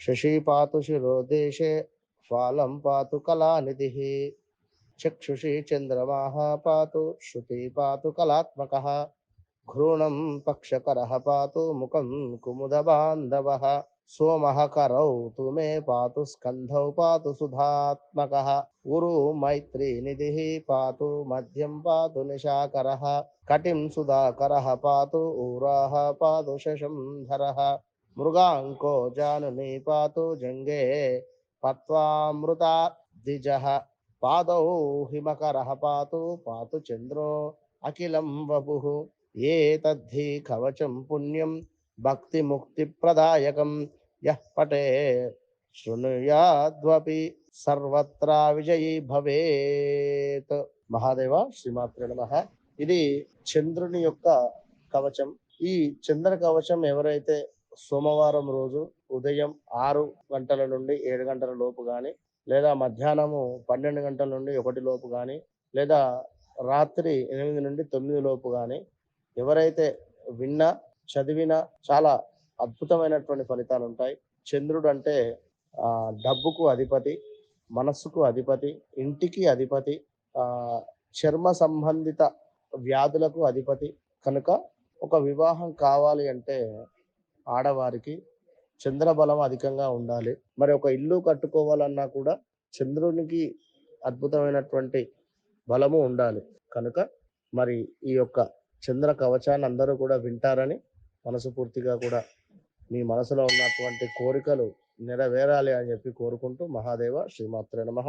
శశీ పాతు శిరోదేశే ఫాలం పాతు కళానిధి. చక్షుషి చంద్రమాహ పాతు శృతి పాతు కళాత్మక. ఘ్రూణం పక్షకర పాతు ముఖం కుముద బాంధవ సోమ కరౌతు మే పాతు స్కంధౌ పాతు సుధాత్మక. ఉరు మైత్రీ నిధి పాతు మధ్యం పాతు నిశాకర. కటిం సుధాకర పాతు ఊరాహ పాతు శశంధర. మృగాంకో జానుని పాతు జంగే పత్వామృతాబ్దిజ పాదౌ హిమకర పాతు పాతు చంద్రో అఖిలం వపు ఏ తద్ధి కవచం పుణ్యం భక్తి ముక్తి ప్రదాయకం యః పటే శృణుయాద్వపి సర్వత్రా విజయీ భవేత్. మహాదేవ శ్రీమాత్ర నమ. ఇది చంద్రుని యొక్క కవచం. ఈ చంద్ర కవచం ఎవరైతే సోమవారం రోజు ఉదయం ఆరు గంటల నుండి ఏడు గంటల లోపు కానీ లేదా మధ్యాహ్నము పన్నెండు గంటల నుండి ఒకటి లోపు కానీ లేదా రాత్రి ఎనిమిది నుండి తొమ్మిది లోపు కానీ ఎవరైతే విన్నా చదివినా చాలా అద్భుతమైనటువంటి ఫలితాలు ఉంటాయి. చంద్రుడు అంటే డబ్బుకు అధిపతి మనస్సుకు అధిపతి ఇంటికి అధిపతి చర్మ సంబంధిత వ్యాధులకు అధిపతి. కనుక ఒక వివాహం కావాలి అంటే ఆడవారికి చంద్రబలం అధికంగా ఉండాలి. మరి ఒక ఇల్లు కట్టుకోవాలన్నా కూడా చంద్రునికి అద్భుతమైనటువంటి బలము ఉండాలి. కనుక మరి ఈ యొక్క చంద్ర కవచాన్ని అందరూ కూడా వింటారని మనసుపూర్తిగా కూడా మీ మనసులో ఉన్నటువంటి కోరికలు నెరవేరాలి అని చెప్పి కోరుకుంటూ మహాదేవ శ్రీమాత్రే నమ.